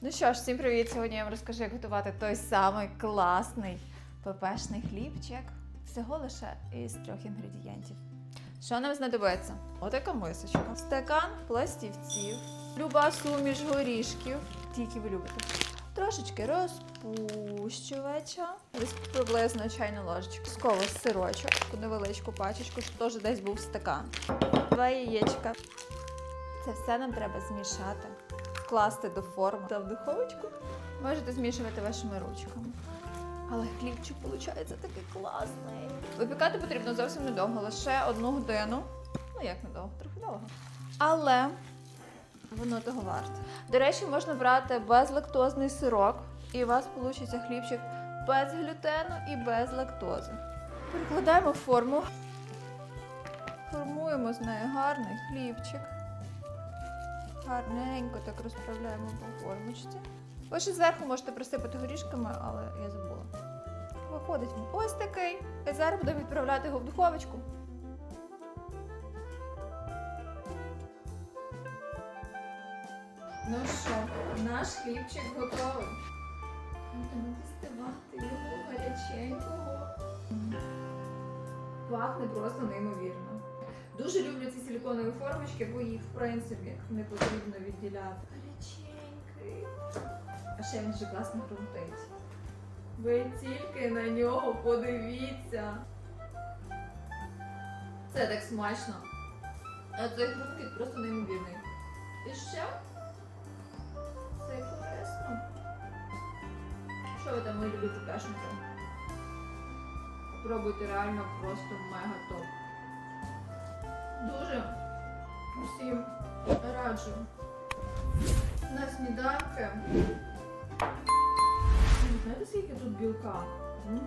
Ну що ж, всім привіт! Сьогодні я вам розкажу, як готувати той самий класний ППшний хлібчик. Всього лише із трьох інгредієнтів. Що нам знадобиться? Отака мисочка, стакан пластівців, люба суміш горішків, ті, які ви любите. Трошечки розпущувача, десь приблизно чайну ложечку. Сково сирочок, невеличку пачечку, щоб теж десь був стакан. Два яєчка. Це все нам треба змішати, вкласти до форми та в духовочку. Можете змішувати вашими ручками. Але хлібчик виходить такий класний. Випікати потрібно зовсім недовго, лише одну годину. Ну як недовго, трохи довго. Але воно того варте. До речі, можна брати безлактозний сирок, і у вас вийде хлібчик без глютену і без лактози. Перекладаємо форму. Формуємо з нею гарний хлібчик. Гарненько так розправляємо по формочці. Ви ще зверху можете присипати горішками, але я забула. Виходить ось такий. І зараз будемо відправляти його в духовочку. Ну що, наш хлібчик готовий. Будемо тестувати його гаряченького. Пахне просто неймовірно. Дуже люблю ці силіконові формочки, бо їх в принципі не потрібно відділяти. Гаряченький. А ще він дуже класно хрумтить. Ви тільки на нього подивіться. Це так смачно. А цей хрумкіт просто неймовірний. І ще це корисно. Що ви там мої любі пешники? Пробуйте реально просто мега топ. Дуже усім раджу. На сніданки. Знаєте, скільки тут білка? Угу.